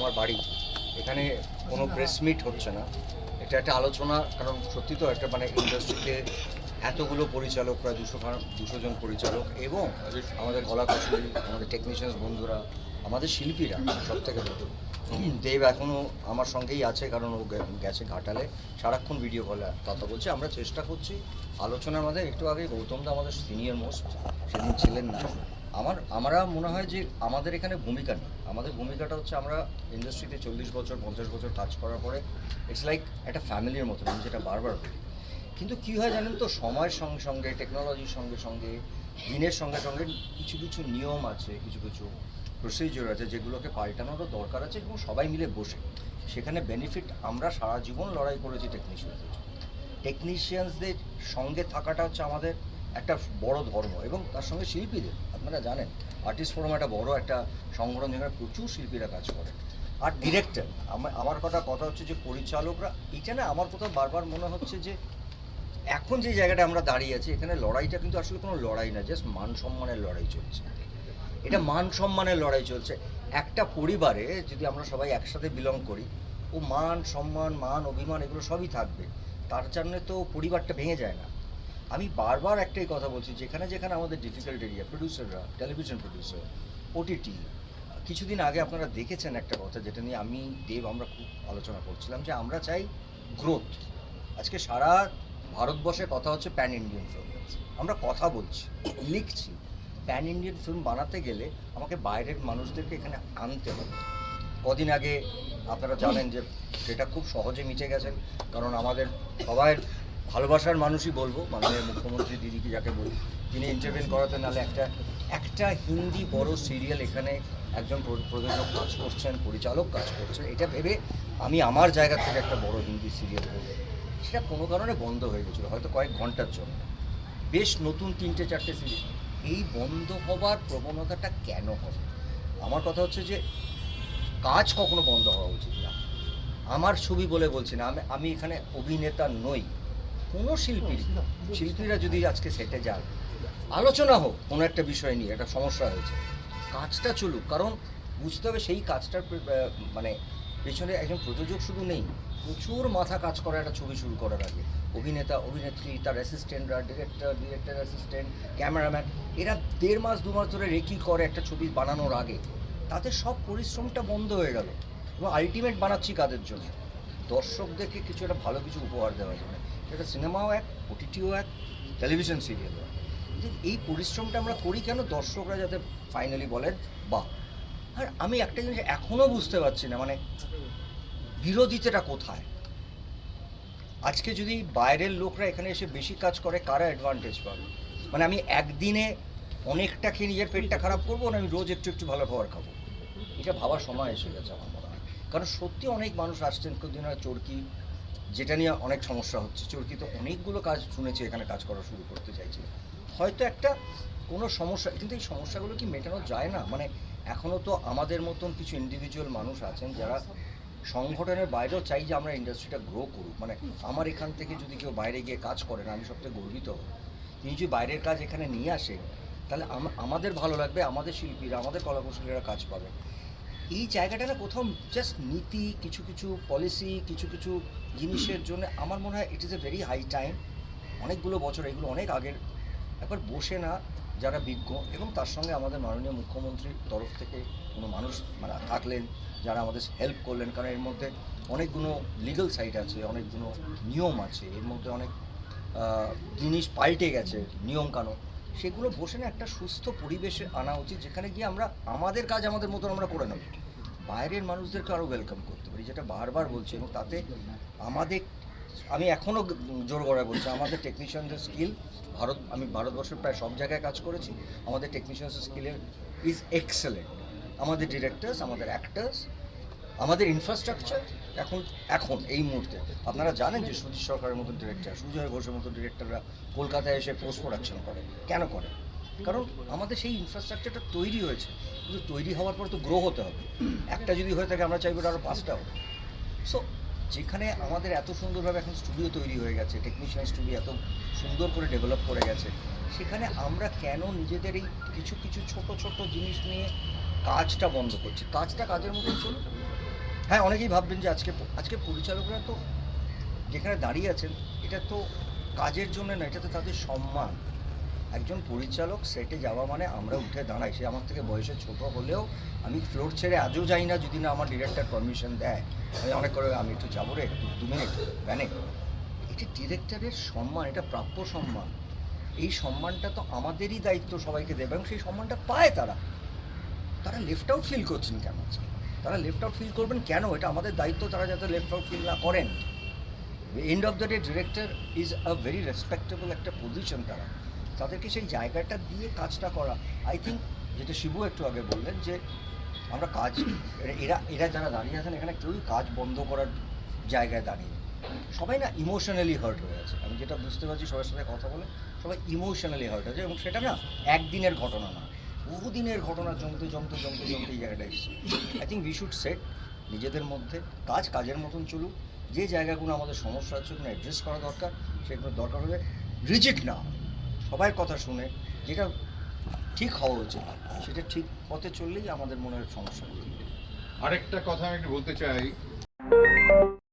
আমার বাড়ি। এখানে কোনো প্রেস মিট হচ্ছে না। এটা একটা আলোচনা, কারণ সত্যি তো একটা মানে ইন্ডাস্ট্রিতে এতগুলো পরিচালক, প্রায় দুশো দুশো জন পরিচালক এবং আমাদের কলা কৌশলী আমাদের টেকনিশিয়ানস বন্ধুরা, আমাদের শিল্পীরা সব থেকে বড়। দেব এখনও আমার সঙ্গেই আছে, কারণ ও গেছে ঘাটালে। সারাক্ষণ ভিডিও কলে কথা বলছে, আমরা চেষ্টা করছি আলোচনার মধ্যে একটু আগে গৌতম দা আমাদের সিনিয়র মোস্ট সেদিন ছিলেন না। আমার, আমরা মনে হয় যে আমাদের এখানে ভূমিকা নেই। আমাদের ভূমিকাটা হচ্ছে আমরা ইন্ডাস্ট্রিতে চল্লিশ বছর, পঞ্চাশ বছর কাজ করার পরে ইটস লাইক একটা ফ্যামিলির মতো, আমি যেটা বারবার বলি। কিন্তু কী হয় জানেন তো, সময়ের সঙ্গে সঙ্গে টেকনোলজির সঙ্গে সঙ্গে, দিনের সঙ্গে সঙ্গে কিছু কিছু নিয়ম আছে, কিছু কিছু প্রসিজিওর আছে যেগুলোকে পাল্টানোরও দরকার আছে এবং সবাই মিলে বসে। সেখানে বেনিফিট আমরা সারা জীবন লড়াই করেছি টেকনিশিয়ানদের টেকনিশিয়ানসদের সঙ্গে থাকাটা হচ্ছে আমাদের একটা বড় ধর্ম এবং তার সঙ্গে শিল্পীদের, আপনারা জানেন আর্টিস্ট ফোরাম একটা বড় একটা সংগঠন যেখানে প্রচুর শিল্পীরা কাজ করে। আর ডিরেক্টর আমার আমার কথা কথা হচ্ছে যে পরিচালকরা, এটা না আমার কোথাও বারবার মনে হচ্ছে যে এখন যে জায়গাটা আমরা দাঁড়িয়ে আছি, এখানে লড়াইটা কিন্তু আসলে কোনো লড়াই না জাস্ট মান সম্মানের লড়াই চলছে। এটা মান সম্মানের লড়াই চলছে। একটা পরিবারে যদি আমরা সবাই একসাথে বিলং করি, ও মান, সম্মান, মান, অভিমান এগুলো সবই থাকবে। তার জন্য তো পরিবারটা ভেঙে যায় না। আমি বারবার একটাই কথা বলছি, যেখানে যেখানে আমাদের ডিফিকাল্ট এরিয়া প্রডিউসাররা টেলিভিশন প্রডিউসার ওটিটি কিছুদিন আগে আপনারা দেখেছেন একটা কথা যেটা নিয়ে আমি, দেব, আমরা খুব আলোচনা করছিলাম যে আমরা চাই গ্রোথ আজকে সারা ভারতবর্ষে কথা হচ্ছে প্যান ইন্ডিয়ান ফিল্ম আমরা কথা বলছি, লিখছি প্যান ইন্ডিয়ান ফিল্ম বানাতে গেলে আমাকে বাইরের মানুষদেরকে এখানে আনতে হবে। কদিন আগে আপনারা জানেন যে সেটা খুব সহজে মিটে গেছেন কারণ আমাদের সবাই ভালোবাসার মানুষই বলব, মাননীয় মুখ্যমন্ত্রী দিদিকে যাকে বলি, তিনি ইন্টারভেন করাতে নাহলে একটা একটা হিন্দি বড় সিরিয়াল এখানে একজন প্র- প্রযোজক কাজ করছেন, পরিচালক কাজ করছেন এটা ভেবে আমি আমার জায়গা থেকে একটা বড় হিন্দি সিরিয়াল করব। সেটা কোনো কারণে বন্ধ হয়ে গেছিল, হয়তো কয়েক ঘণ্টার জন্য। বেশ নতুন তিনটে চারটে সিরিজ এই বন্ধ হবার প্রবণতাটা কেন হবে? আমার কথা হচ্ছে যে, কাজ কখনো বন্ধ হওয়া উচিত না। আমার ছবি বলে বলছি না, আমি আমি এখানে অভিনেতা নই। কোনো শিল্পীর শিল্পীরা যদি আজকে সেটে যান আলোচনা হোক কোনো একটা বিষয় নিয়ে একটা সমস্যা হয়েছে। কাজটা চলুক কারণ বুঝতে হবে সেই কাজটার মানে পেছনে একজন প্রযোজক শুধু নেই প্রচুর মাথা কাজ করা একটা ছবি শুরু করার আগে। অভিনেতা অভিনেত্রী তার অ্যাসিস্ট্যান্টরা ডিরেক্টর ডিরেক্টর অ্যাসিস্ট্যান্ট ক্যামেরাম্যান এরা দেড় মাস দু মাস ধরে রেকি করে একটা ছবি বানানোর আগে। তাদের সব পরিশ্রমটা বন্ধ হয়ে গেল। এবং আলটিমেট বানাচ্ছি কাদের জন্য? দর্শকদেরকে কিছু একটা ভালো কিছু উপহার দেওয়ার জন্য সেটা সিনেমাও এক ওটিটিও এক টেলিভিশন সিরিয়ালও এক। এই পরিশ্রমটা আমরা করি কেন দর্শকরা যাতে ফাইনালি বলেন, বাহ! আর আমি একটা জিনিস এখনও বুঝতে পারছি না মানে বিরোধিতাটা কোথায়? আজকে যদি বাইরের লোকরা এখানে এসে বেশি কাজ করে, কারা অ্যাডভান্টেজ পাবে? মানে আমি একদিনে অনেকটা খেয়ে নিজের পেটটা খারাপ করব না আমি রোজ একটু একটু ভালো খাবার খাব? এটা ভাবার সময় এসে গেছে আমার মনে কারণ সত্যি অনেক মানুষ আসছেন কদিন আগে চরকি, যেটা নিয়ে অনেক সমস্যা হচ্ছে। চরকিতে অনেকগুলো কাজ শুনেছি, এখানে কাজ করা শুরু করতে চাইছে। হয়তো একটা কোনো সমস্যা, কিন্তু এই সমস্যাগুলো কি মেটানো যায় না? মানে এখনও তো আমাদের মতন কিছু ইন্ডিভিজুয়াল মানুষ আছেন যারা সংগঠনের বাইরেও চাই যে আমরা ইন্ডাস্ট্রিটা গ্রো করুক। মানে আমার এখান থেকে যদি কেউ বাইরে গিয়ে কাজ করেন আমি সবথেকে গর্বিত। তিনি যদি বাইরের কাজ এখানে নিয়ে আসে, তাহলে আমাদের ভালো লাগবে, আমাদের শিল্পীরা, আমাদের কলাকুশলীরা কাজ পাবে। এই জায়গাটা না কোথাও জাস্ট নীতি, কিছু কিছু পলিসি কিছু কিছু জিনিসের জন্য আমার মনে হয় it is a very high time অনেকগুলো বছর, এগুলো অনেক আগের। একবার বসে না, যারা বিজ্ঞ এবং তার সঙ্গে আমাদের মাননীয় মুখ্যমন্ত্রীর তরফ থেকে কোনো মানুষ মানে থাকলেন, যারা আমাদের হেল্প করলেন, কারণ এর মধ্যে অনেকগুলো লিগাল সাইড আছে, অনেকগুলো নিয়ম আছে। এর মধ্যে অনেক জিনিস পাল্টে গেছে নিয়ম কানুন সেগুলো বসে না একটা সুস্থ পরিবেশে আনা উচিত, যেখানে গিয়ে আমরা, আমাদের কাজ আমাদের মতন আমরা করে নেব। বাইরের মানুষদেরকে আরও ওয়েলকাম করতে পারি, যেটা বারবার বলছি, এবং তাতে আমাদের, আমি এখনও জোর গড়ায় বলছি, আমাদের টেকনিশিয়ানদের স্কিল ভারত, আমি ভারতবর্ষের প্রায় সব জায়গায় কাজ করেছি, আমাদের টেকনিশিয়ানসের স্কিলের ইজ এক্সেলেন্ট আমাদের ডিরেক্টরস আমাদের অ্যাক্টার্স আমাদের ইনফ্রাস্ট্রাকচার এখন এখন, এই মুহূর্তে। আপনারা জানেন যে সুজিত সরকারের মতন ডিরেক্টর সুজয় ঘোষের মতন ডিরেক্টররা কলকাতায় এসে পোস্ট প্রোডাকশন করে। কেন করে? কারণ আমাদের সেই ইনফ্রাস্ট্রাকচারটা তৈরি হয়েছে। কিন্তু তৈরি হওয়ার পর তো গ্রো হতে হবে। একটা যদি হয়ে থাকে, আমরা চাইব আরও পাঁচটা হোক। সো যেখানে আমাদের এত সুন্দরভাবে এখন স্টুডিও তৈরি হয়ে গেছে টেকনিশিয়ান স্টুডিও এত সুন্দর করে ডেভেলপ করে গেছে, সেখানে আমরা কেন নিজেদের এই কিছু কিছু ছোট ছোট জিনিস নিয়ে কাজটা বন্ধ করছি? কাজটা কাজের মতন চলুক। হ্যাঁ অনেকেই ভাববেন যে আজকে আজকে পরিচালকরা তো যেখানে দাঁড়িয়ে আছেন, এটা তো কাজের জন্য না এটা তো তাদের সম্মান। একজন পরিচালক সেটে যাওয়া মানে আমরা উঠে দাঁড়াই। সে আমার থেকে বয়সে ছোট হলেও আমি ফ্লোর ছেড়ে আজও যাই না, যদি না আমার ডিরেক্টর পারমিশন দেয়। আমি অনেক করে, আমি একটু যাব রে, একটু দু মিনিট ভ্যানে এটা ডিরেক্টরের সম্মান, এটা প্রাপ্য সম্মান। এই সম্মানটা তো আমাদেরই দায়িত্ব সবাইকে দেবে, এবং সেই সম্মানটা পায় তারা। তারা লেফট আউট ফিল করছেন কেন? তারা লেফট আউট ফিল করবেন কেন? এটা আমাদের দায়িত্ব তারা যাতে লেফট আউট ফিল না করেন। End of the day director is a very respectable একটা পজিশন তারা। তাদেরকে সেই জায়গাটা দিয়ে কাজটা করা। আই থিঙ্ক যেটা শিবু একটু আগে বললেন যে, আমরা কাজ, এরা এরা যারা দাঁড়িয়ে আছেন, এখানে কেউই কাজ বন্ধ করার জায়গায় দাঁড়িয়ে। সবাই না ইমোশনালি হার্ট হয়ে আছে। আমি যেটা বুঝতে পারছি সবার সাথে কথা বলে, সবাই ইমোশনালি হার্ট আছে এবং সেটা না একদিনের ঘটনা না। বহুদিনের ঘটনা জমতে জমতে জমতে জমতে এই জায়গাটা এসেছে। I think we should set নিজেদের মধ্যে কাজ, কাজের মতন চলুক। যে জায়গাগুলো আমাদের সমস্যা আছে ওগুলো অ্যাড্রেস করা দরকার, সেগুলো দরকার হলে রিজিট না। সবার কথা শুনে, যেটা ঠিক হওয়া উচিত, সেটা ঠিক পথে চললেই আমাদের মনে হয় সমস্যা আরেকটা কথা আমি একটু বলতে চাই